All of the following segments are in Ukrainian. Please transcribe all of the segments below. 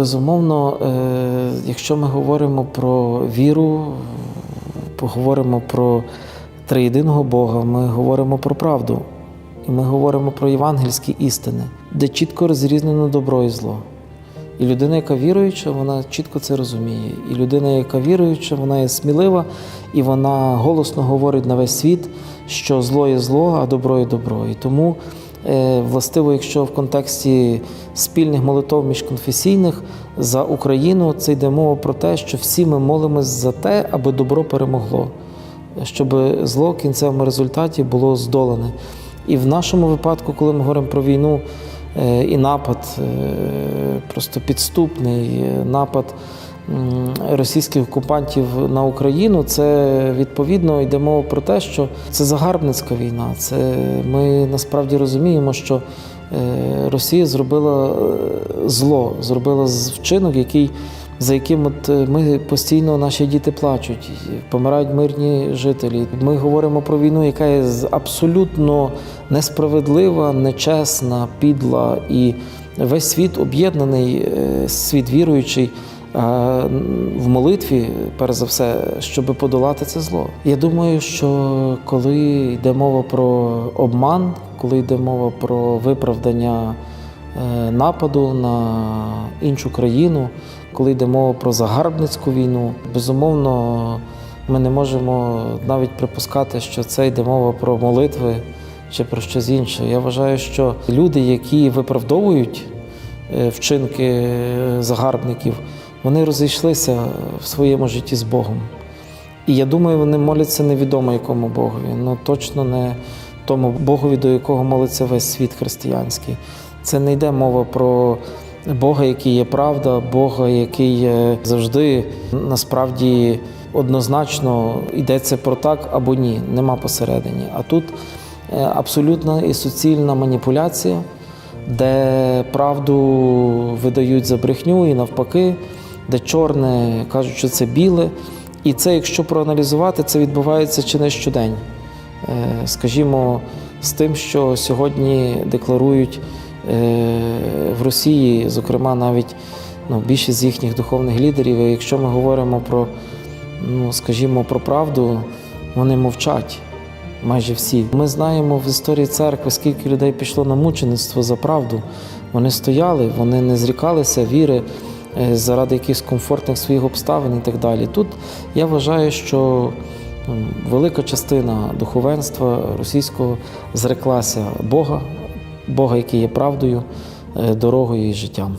безумовно, е, якщо ми говоримо про віру, поговоримо про триєдиного Бога, ми говоримо про правду. І ми говоримо про євангельські істини, де чітко розрізнено добро і зло. І людина, яка віруюча, вона чітко це розуміє. І людина, яка віруюча, вона є смілива, і вона голосно говорить на весь світ, що зло є зло, а добро є добро. І тому, властиво, якщо в контексті спільних молитов міжконфесійних за Україну, це йде мова про те, що всі ми молимось за те, аби добро перемогло, щоб зло в кінцевому результаті було здолане. І в нашому випадку, коли ми говоримо про війну е, і напад, е, просто підступний е, напад російських окупантів на Україну, це відповідно йде мова про те, що це загарбницька війна. Це ми насправді розуміємо, що е, Росія зробила е, зло, зробила вчинок, який. За яким от е, ми постійно наші діти плачуть, помирають мирні жителі. Ми говоримо про війну, яка є абсолютно несправедлива, нечесна, підла, і весь світ об'єднаний, світ віруючий в молитві, перш за все, щоб подолати це зло. Я думаю, що коли йде мова про обман, коли йде мова про виправдання е, нападу на іншу країну, коли йде мова про загарбницьку війну, безумовно, ми не можемо навіть припускати, що це йде мова про молитви чи про щось інше. Я вважаю, що люди, які виправдовують е, вчинки е, загарбників, вони розійшлися в своєму житті з Богом. І я думаю, вони моляться невідомо якому Богові, ну точно не тому Богові, до якого молиться весь світ християнський. Це не йде мова про Бога, який є правда, Бога, який є завжди насправді однозначно йдеться про так або ні, нема посередині. А тут е, абсолютна і суцільна маніпуляція, де правду видають за брехню і навпаки, де чорне кажуть, що це біле. І це, якщо проаналізувати, це відбувається чи не щодень. Е, Скажімо, з тим, що сьогодні декларують е, в Росії, зокрема, навіть ну, більшість з їхніх духовних лідерів. І якщо ми говоримо про, ну, скажімо, про правду, вони мовчать. Майже всі. Ми знаємо в історії церкви, скільки людей пішло на мучеництво за правду. Вони стояли, вони не зрікалися віри заради якихось комфортних своїх обставин і так далі. Тут я вважаю, що велика частина духовенства російського зреклася Бога, Бога, який є правдою, е, дорогою і життям.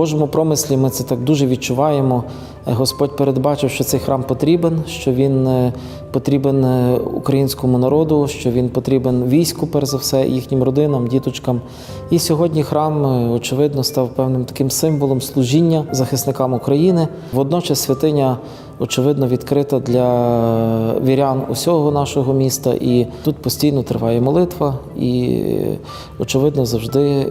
Божому промислі ми це так дуже відчуваємо. Е, Господь передбачив, що цей храм потрібен, що він е, потрібен е, українському народу, що він потрібен війську, перш за все, їхнім родинам, діточкам. І сьогодні храм, очевидно, став певним таким символом служіння захисникам України. Водночас святиня, очевидно, відкрита для вірян усього нашого міста. І тут постійно триває молитва, і очевидно, завжди е,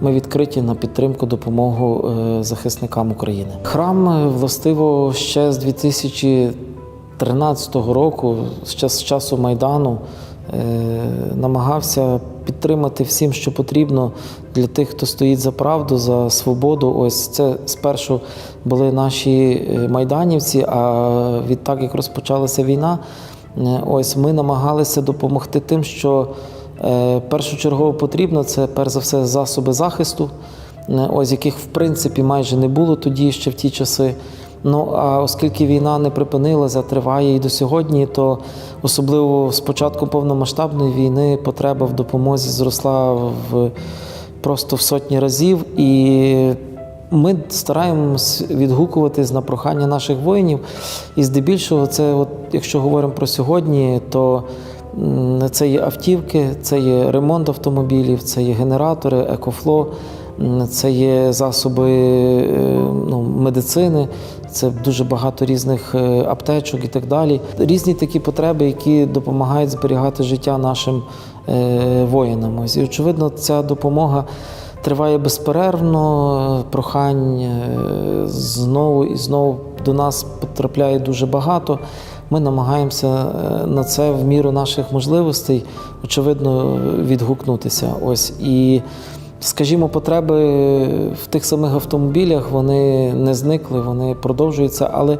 ми відкриті на підтримку допомогу е, захисникам України. Храм е, властиво ще з 2013 року, час- з часу Майдану, намагався підтримати всім, що потрібно для тих, хто стоїть за правду, за свободу. Ось це спершу були наші е, майданівці. А відтак, як розпочалася війна, е, ось ми намагалися допомогти тим, що е, першочергово потрібно це перш за все засоби захисту, ось яких в принципі майже не було тоді ще в ті часи. Ну а оскільки війна не припинилася, триває і до сьогодні, то особливо з початком повномасштабної війни потреба в допомозі зросла в просто в сотні разів. І Ми стараємось відгукуватись на прохання наших воїнів, і здебільшого, це, от, якщо говоримо про сьогодні, то це є автівки, це є ремонт автомобілів, це є генератори, екофло, це є засоби е, ну, медицини, це дуже багато різних е, аптечок і так далі. Різні такі потреби, які допомагають зберігати життя нашим е, воїнам. І очевидно, ця допомога. Триває безперервно, прохань е, знову і знову до нас потрапляє дуже багато. Ми намагаємося на це в міру наших можливостей, очевидно, відгукнутися. Ось і, скажімо, потреби в тих самих автомобілях вони не зникли, вони продовжуються, але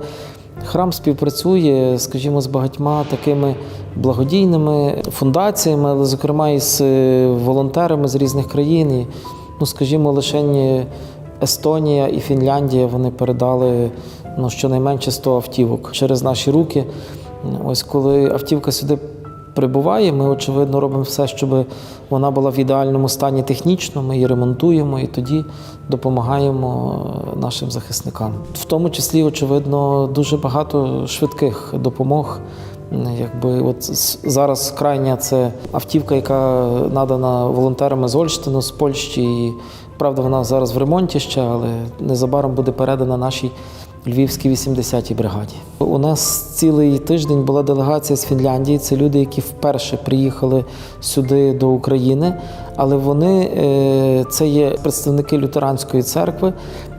храм співпрацює, скажімо, з багатьма такими благодійними фундаціями, але, зокрема, і з е, волонтерами з різних країн. І, ну, скажімо, лише Естонія і Фінляндія вони передали ну, щонайменше 100 автівок через наші руки. Ось коли автівка сюди прибуває, ми, очевидно, робимо все, щоб вона була в ідеальному стані технічно, ми її ремонтуємо і тоді допомагаємо е, нашим захисникам. В тому числі, очевидно, дуже багато швидких допомог. Якби от зараз крайня це автівка, яка надана волонтерами з Ольштину, з Польщі. І, правда, вона зараз в ремонті ще, але незабаром буде передана нашій Львівській 80-й бригаді. У нас цілий тиждень була делегація з Фінляндії. Це люди, які вперше приїхали сюди до України, але вони е, це є представники лютеранської церкви.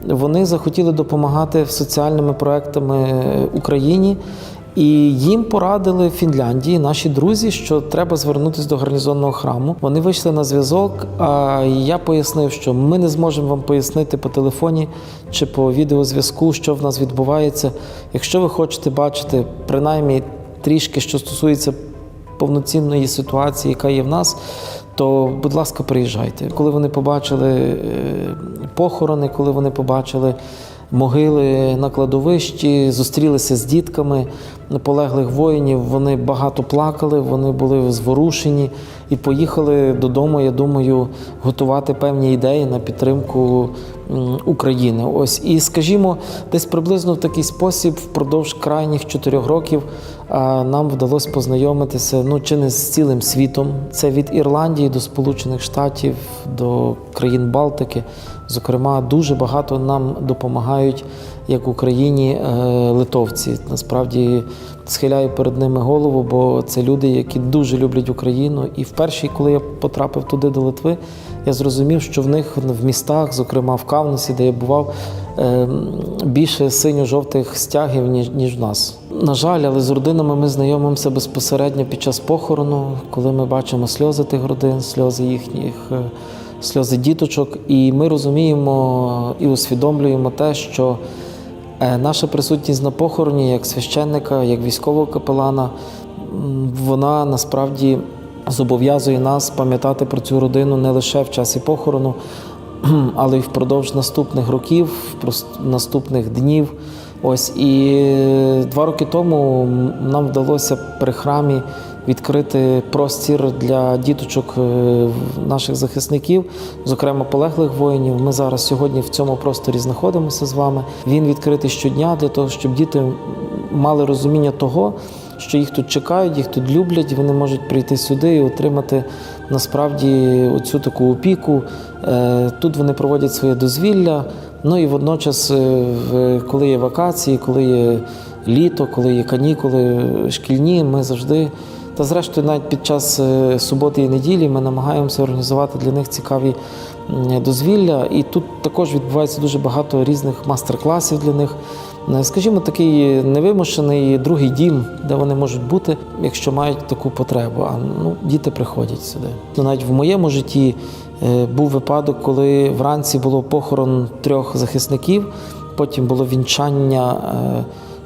Вони захотіли допомагати соціальними проектами е, Україні. І їм порадили в Фінляндії наші друзі, що треба звернутися до гарнізонного храму. Вони вийшли на зв'язок. А я пояснив, що ми не зможемо вам пояснити по телефоні чи по відеозв'язку, що в нас відбувається. Якщо ви хочете бачити принаймні трішки, що стосується повноцінної ситуації, яка є в нас, то, будь ласка, приїжджайте. Коли вони побачили е, похорони, коли вони побачили могили на кладовищі, зустрілися з дітками полеглих воїнів. Вони багато плакали, вони були зворушені і поїхали додому. Я думаю, готувати певні ідеї на підтримку України. Ось і скажімо, десь приблизно в такий спосіб впродовж крайніх чотирьох років нам вдалося познайомитися ну чи не з цілим світом. Це від Ірландії до Сполучених Штатів, до країн Балтики. Зокрема, дуже багато нам допомагають як Україні е, литовці. Насправді схиляю перед ними голову, бо це люди, які дуже люблять Україну. І вперше, коли я потрапив туди до Литви, я зрозумів, що в них в містах, зокрема в Кавнасі, де я бував, е, більше синьо-жовтих стягів, ніж, ніж в нас. На жаль, але з родинами ми знайомимося безпосередньо під час похорону, коли ми бачимо сльози тих родин, сльози їхніх. е, Сльози діточок, і ми розуміємо і усвідомлюємо те, що наша присутність на похороні як священника, як військового капелана, вона насправді зобов'язує нас пам'ятати про цю родину не лише в часі похорону, але й впродовж наступних років, наступних днів. Ось і е, два роки тому нам вдалося при храмі відкрити простір для діточок е, наших захисників, зокрема полеглих воїнів. Ми зараз сьогодні в цьому просторі знаходимося з вами. Він відкритий щодня для того, щоб діти мали розуміння того, що їх тут чекають, їх тут люблять, вони можуть прийти сюди і отримати насправді оцю таку опіку. Е, Тут вони проводять своє дозвілля. Ну і водночас, е, коли є вакації, коли є літо, коли є канікули шкільні, ми завжди. Та зрештою, навіть під час е, суботи і неділі ми намагаємося організувати для них цікаві дозвілля. І тут також відбувається дуже багато різних мастер-класів для них. Е, Скажімо, такий невимушений другий дім, де вони можуть бути, якщо мають таку потребу. А ну, діти приходять сюди. Ну, навіть в моєму житті е, був випадок, коли вранці було похорон трьох захисників, потім було вінчання.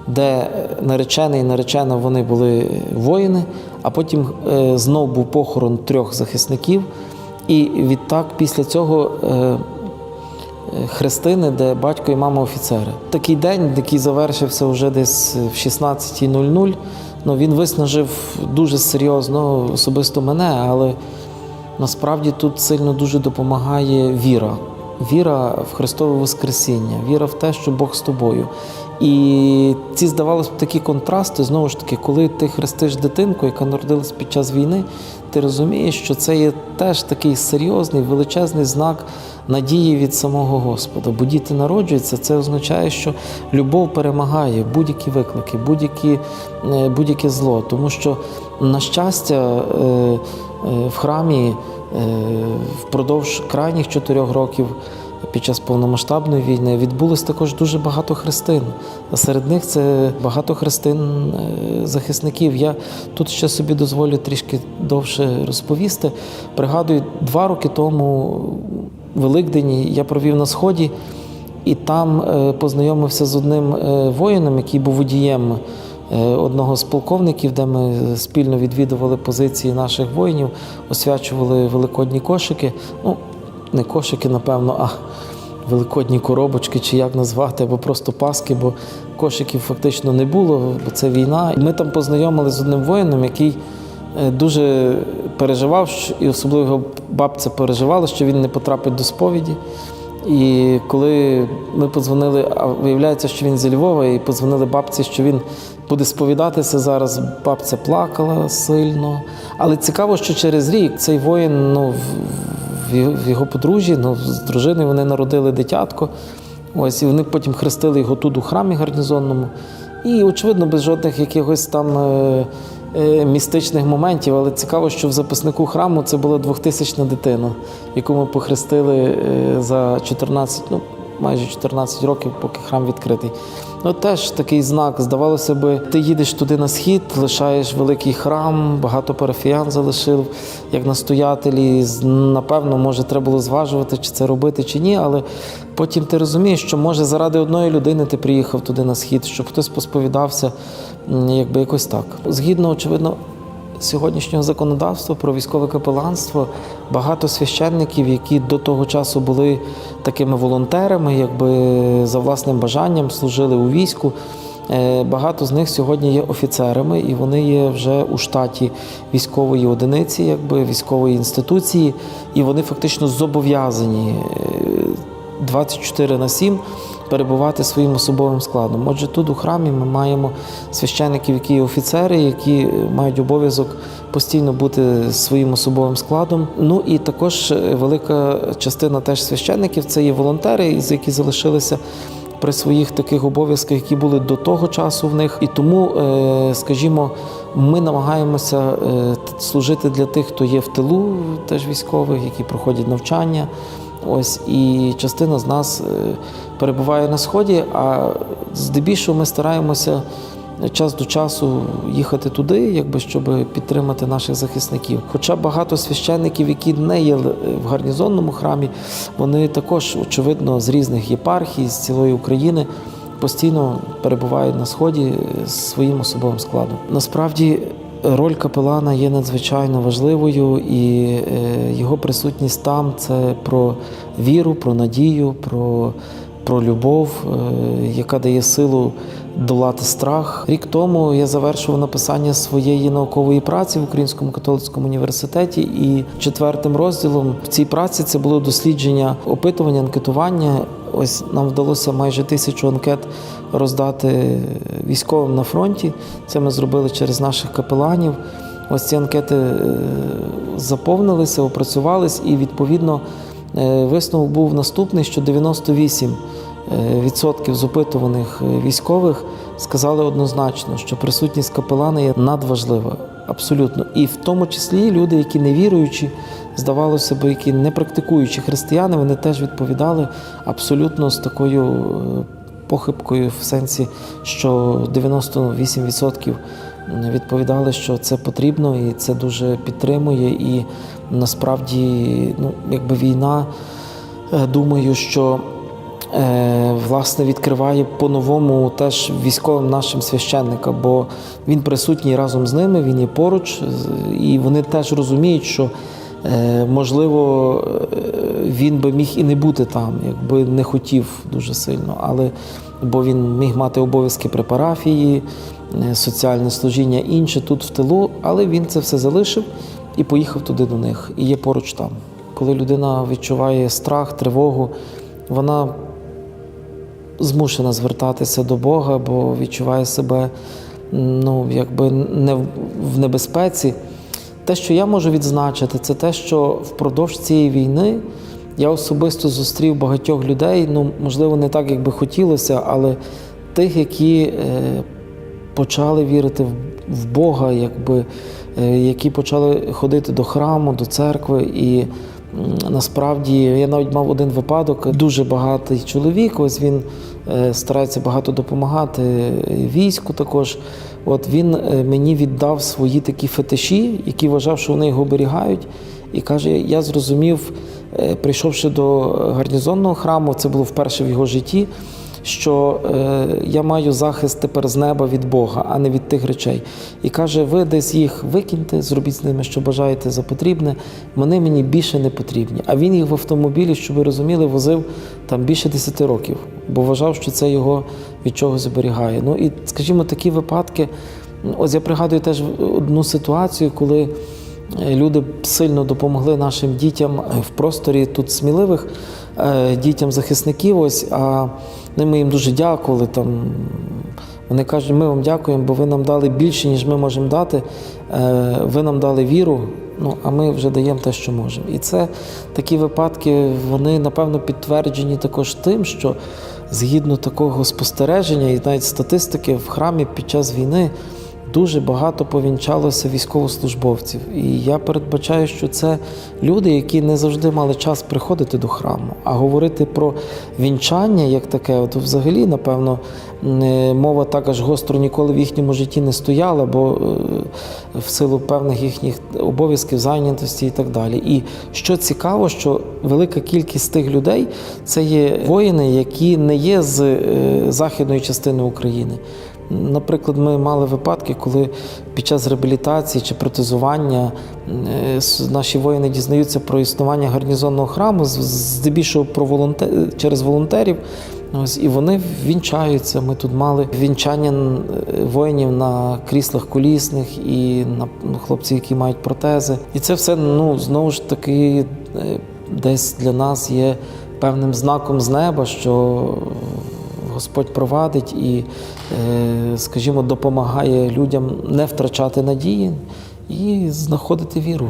де наречений і наречена вони були воїни, а потім е, знов був похорон трьох захисників. І відтак після цього е, е, хрестини, де батько і мама офіцери. Такий день, який завершився вже десь в 16.00, ну, він виснажив дуже серйозно особисто мене, але насправді тут сильно дуже допомагає віра. віра в Христове Воскресіння, віра в те, що Бог з тобою. І ці, здавалось б, такі контрасти, знову ж таки, коли ти хрестиш дитинку, яка народилась під час війни, ти розумієш, що це є теж такий серйозний, величезний знак надії від самого Господа. Бо діти народжуються, це означає, що любов перемагає будь-які виклики, е, будь-яке зло. Тому що, на щастя, е, е, в храмі впродовж крайніх чотирьох років під час повномасштабної війни відбулось також дуже багато хрестин. А серед них це багато хрестин е, захисників. Я тут ще собі дозволю трішки довше розповісти. Пригадую, два роки тому Великдень я провів на сході. І там е, познайомився з одним е, воїном, який був водієм одного з полковників, де ми спільно відвідували позиції наших воїнів, освячували великодні кошики. Ну, не кошики, напевно, а великодні коробочки, чи як назвати, або просто паски, бо кошиків фактично не було, бо це війна. Ми там познайомилися з одним воїном, який е, дуже переживав, і особливо його бабця переживала, що він не потрапить до сповіді. І коли ми подзвонили, а виявляється, що він зі Львова, і подзвонили бабці, що він буде сповідатися зараз. Бабця плакала сильно. Але цікаво, що через рік цей воїн ну, в- його подружжі, ну, з дружиною вони народили дитятко. Ось, і вони потім хрестили його тут у храмі гарнізонному. І, очевидно, без жодних якихось там е, е, містичних моментів. Але цікаво, що в записнику храму це була 2000 дитина, яку ми похрестили е, за 14, ну, майже 14 років, поки храм відкритий. Ну, теж такий знак. Здавалося би, ти їдеш туди на схід, лишаєш великий храм, багато парафіян залишив як настоятелі. Напевно, може, треба було зважувати, чи це робити, чи ні. Але потім ти розумієш, що може заради одної людини ти приїхав туди на схід, щоб хтось посповідався, якби якось так. Згідно, очевидно, сьогоднішнього законодавства про військове капеланство багато священників, які до того часу були такими волонтерами, якби за власним бажанням служили у війську. е, Багато з них сьогодні є офіцерами, і вони є вже у штаті військової одиниці, якби військової інституції, і вони фактично зобов'язані е, 24 на 7 перебувати своїм особовим складом. Отже, тут у храмі ми маємо священиків, які є офіцери, які мають обов'язок постійно бути своїм особовим складом. Ну і також е, велика частина теж священиків це є волонтери, з які залишилися. При своїх таких обов'язках, які були до того часу в них, і тому, е, скажімо, ми намагаємося е, служити для тих, хто є в тилу, теж військових, які проходять навчання. Ось і частина з нас е, перебуває на сході, а здебільшого ми стараємося час до часу їхати туди, якби щоб підтримати наших захисників. Хоча багато священників, які не є в гарнізонному храмі, вони також очевидно з різних єпархій, з цілої України. Постійно перебувають на сході з своїм особовим складом. Насправді роль капелана є надзвичайно важливою, і е, його присутність там це про віру, про надію, про, про любов, е, яка дає силу долати страх. Рік тому я завершував написання своєї наукової праці в Українському католицькому університеті, і четвертим розділом в цій праці це було дослідження, опитування, анкетування. Ось нам вдалося майже тисячу анкет роздати військовим на фронті. Це ми зробили через наших капеланів. Ось ці анкети е, заповнилися, опрацювались, і відповідно е, висновок був наступний: що 98 е, відсотків з опитуваних е, військових сказали однозначно, що присутність капелана є надважлива. Абсолютно. І в тому числі люди, які не віруючі, здавалося б, які не практикуючі християни, вони теж відповідали абсолютно з такою е, похибкою в сенсі, що 98% відповідали, що це потрібно і це дуже підтримує. І насправді, ну, якби війна, е, думаю, що е, власне відкриває по-новому теж військовим нашим священникам, бо він присутній разом з ними, він є поруч, і вони теж розуміють, що е, можливо е, він би міг і не бути там, якби не хотів дуже сильно, але бо він міг мати обов'язки при парафії, е, соціальне служіння інше тут в тилу, але він це все залишив і поїхав туди до них, і є поруч там. коли людина відчуває страх, тривогу, вона змушена звертатися до Бога, бо відчуває себе ну, якби не в- небезпеці. Те, що я можу відзначити, це те, що впродовж цієї війни я особисто зустрів багатьох людей, ну, можливо, не так, як би хотілося, але тих, які е, почали вірити в, Бога, якби, е, які почали ходити до храму, до церкви. І насправді я навіть мав один випадок, дуже багатий чоловік. Ось він е, старається багато допомагати е, війську також. От він е, мені віддав свої такі фетиші, які вважав, що вони його оберігають. І каже: я зрозумів, прийшовши до гарнізонного храму, це було вперше в його житті що е, я маю захист тепер з неба від Бога, а не від тих речей. І каже: ви десь їх викиньте, зробіть з ними, що бажаєте за потрібне. Вони мені більше не потрібні. А він їх в автомобілі, щоб ви розуміли, возив там більше 10 років, бо вважав, що це його від чогось оберігає. Ну і скажімо, такі випадки. Ось я пригадую теж одну ситуацію, коли. Е, Люди сильно допомогли нашим дітям в просторі тут сміливих е, дітям захисників. Ось а ну, ми їм дуже дякували. Там вони кажуть, ми вам дякуємо, бо ви нам дали більше, ніж ми можемо дати. Е, Ви нам дали віру. Ну а ми вже даємо те, що можемо. І це такі випадки, вони напевно підтверджені також тим, що згідно такого спостереження і навіть статистики в храмі під час війни дуже багато повінчалося військовослужбовців. І я передбачаю, що це люди, які не завжди мали час приходити до храму, а говорити про вінчання як таке, от взагалі, напевно, мова так аж гостро ніколи в їхньому житті не стояла, бо е, в силу певних їхніх обов'язків, зайнятості і так далі. І що цікаво, що велика кількість тих людей це є воїни, які не є з е, західної частини України. Наприклад, ми мали випадки, коли під час реабілітації чи протезування е, наші воїни дізнаються про існування гарнізонного храму, здебільшого про волонте... через волонтерів. Ось, і вони вінчаються. Ми тут мали вінчання е, воїнів на кріслах колісних і на ну, хлопців, які мають протези. І це все ну, знову ж таки е, десь для нас є певним знаком з неба, що Господь провадить і, е, скажімо, допомагає людям не втрачати надії і знаходити віру.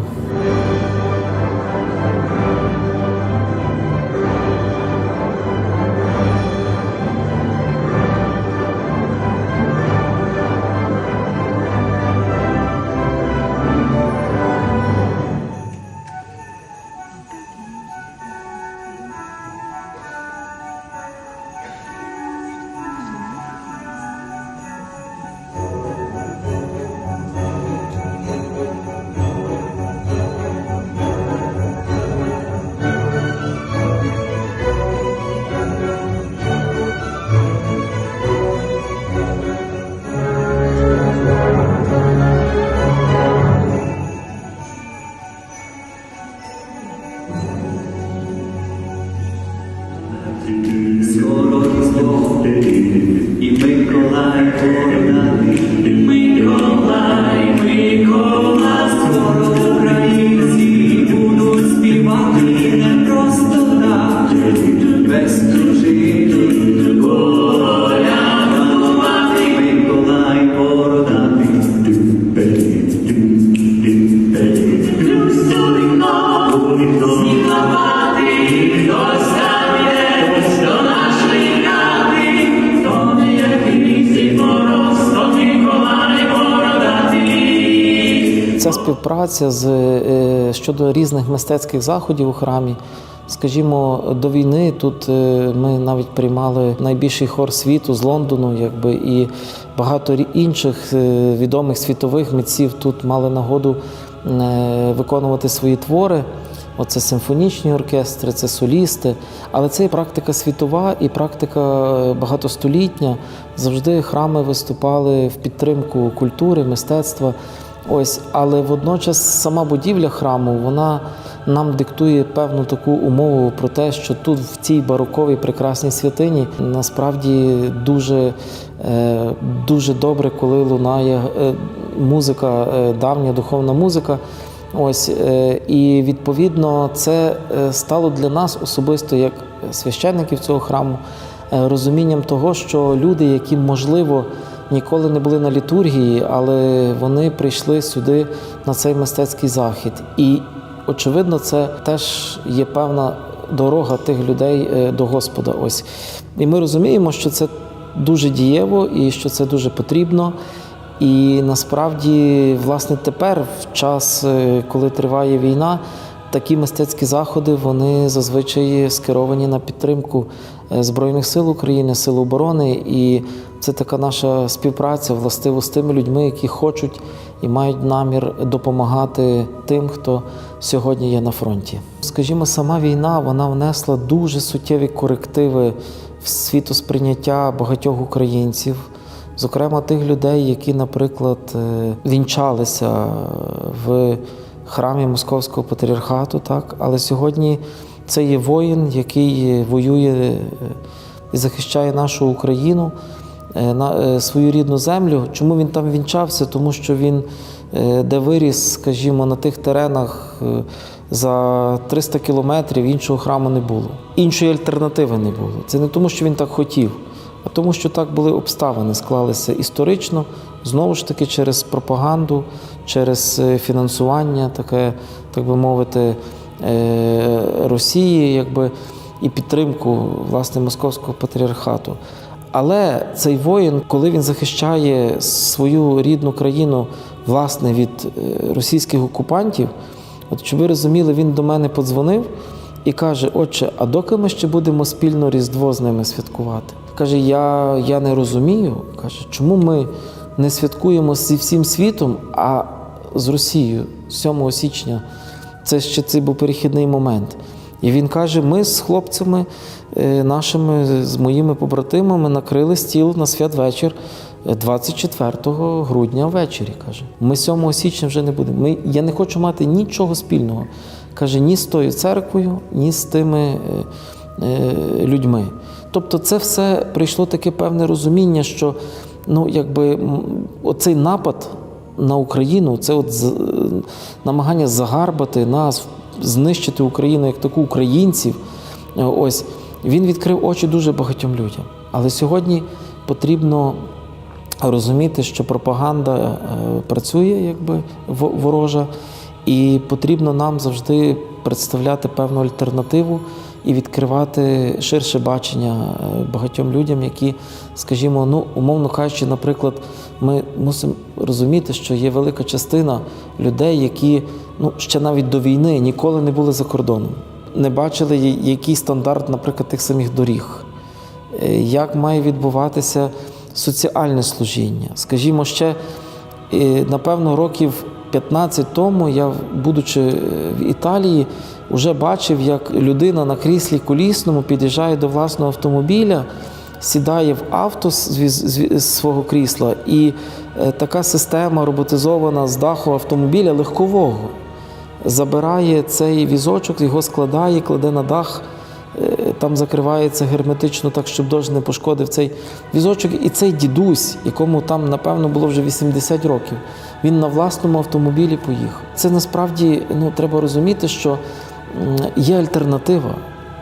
Співпраця з, е, щодо різних мистецьких заходів у храмі. Скажімо, до війни тут е, ми навіть приймали найбільший хор світу з Лондону, якби і багато інших е, відомих світових митців тут мали нагоду виконувати свої твори. Оце симфонічні оркестри, це солісти. Але це і практика світова, і практика багатостолітня. Завжди храми виступали в підтримку культури, мистецтва. Ось, але водночас сама будівля храму вона нам диктує певну таку умову про те, що тут, в цій бароковій прекрасній святині, насправді дуже, е, дуже добре, коли лунає е, музика, е, давня духовна музика. Ось і відповідно це стало для нас особисто як священників цього храму розумінням того, що люди, які можливо ніколи не були на літургії, але вони прийшли сюди на цей мистецький захід. І очевидно, це теж є певна дорога тих людей е, до Господа. Ось і ми розуміємо, що це дуже дієво і що це дуже потрібно. І насправді, власне, тепер, в час, е, коли триває війна, такі мистецькі заходи вони зазвичай скеровані на підтримку е, Збройних сил України, сил оборони. І це така наша співпраця властиво з тими людьми, які хочуть і мають намір допомагати тим, хто сьогодні є на фронті. Скажімо, сама війна вона внесла дуже суттєві корективи в світосприйняття багатьох українців. Зокрема, тих людей, які, наприклад, е, вінчалися в храмі Московського патріархату, так? але сьогодні це є воїн, який воює е, і захищає нашу Україну, на е, свою рідну землю. Чому він там вінчався? Тому що він е, де виріс, скажімо, на тих теренах е, за 300 кілометрів іншого храму не було. Іншої альтернативи не було. Це не тому, що він так хотів а тому, що так були обставини, склалися історично, знову ж таки, через пропаганду, через е, фінансування, таке, так би мовити, е, Росії, якби, і підтримку власне московського патріархату. Але цей воїн, коли він захищає свою рідну країну власне від е, російських окупантів, от щоб ви розуміли, він до мене подзвонив і каже: Отче, а доки ми ще будемо спільно Різдво з ними святкувати? Каже, я, я не розумію. Каже, чому ми не святкуємо зі всім світом, а з Росією 7 січня. Це ще цей був перехідний момент. І він каже: ми з хлопцями нашими, з моїми побратимами накрили стіл на святвечір 24 грудня ввечері. Каже, ми 7 січня вже не будемо. Ми, я не хочу мати нічого спільного. Каже, ні з тою церквою, ні з тими е, е, людьми. Тобто, це все прийшло таке певне розуміння, що ну, якби, оцей напад на Україну, це от намагання загарбати нас, знищити Україну як таку українців. е, Ось він відкрив очі дуже багатьом людям. Але сьогодні потрібно розуміти, що пропаганда е, працює, якби во- ворожа, і потрібно нам завжди представляти певну альтернативу і відкривати ширше бачення е, багатьом людям, які, скажімо, ну умовно кажучи, наприклад, ми мусимо розуміти, що є велика частина людей, які ну ще навіть до війни ніколи не були за кордоном, не бачили, який стандарт, наприклад, тих самих доріг. Е, як має відбуватися соціальне служіння. Скажімо, ще е, напевно років 15 тому я, будучи е, в Італії, вже бачив, як людина на кріслі колісному під'їжджає до власного автомобіля, сідає в авто з, свого крісла, і така система роботизована з даху автомобіля легкового забирає цей візочок, його складає, кладе на дах. е, Там закривається герметично, так щоб дощ не пошкодив цей візочок. І цей дідусь, якому там, напевно, було вже 80 років, він на власному автомобілі поїхав. Це насправді ну, треба розуміти, що є альтернатива,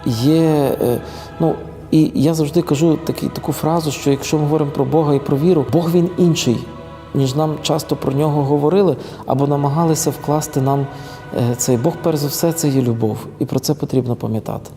є. е, Ну, і я завжди кажу такі, таку фразу, що якщо ми говоримо про Бога і про віру, Бог він інший, ніж нам часто про нього говорили або намагалися вкласти нам цей Бог, перш за все, це є любов, і про це потрібно пам'ятати.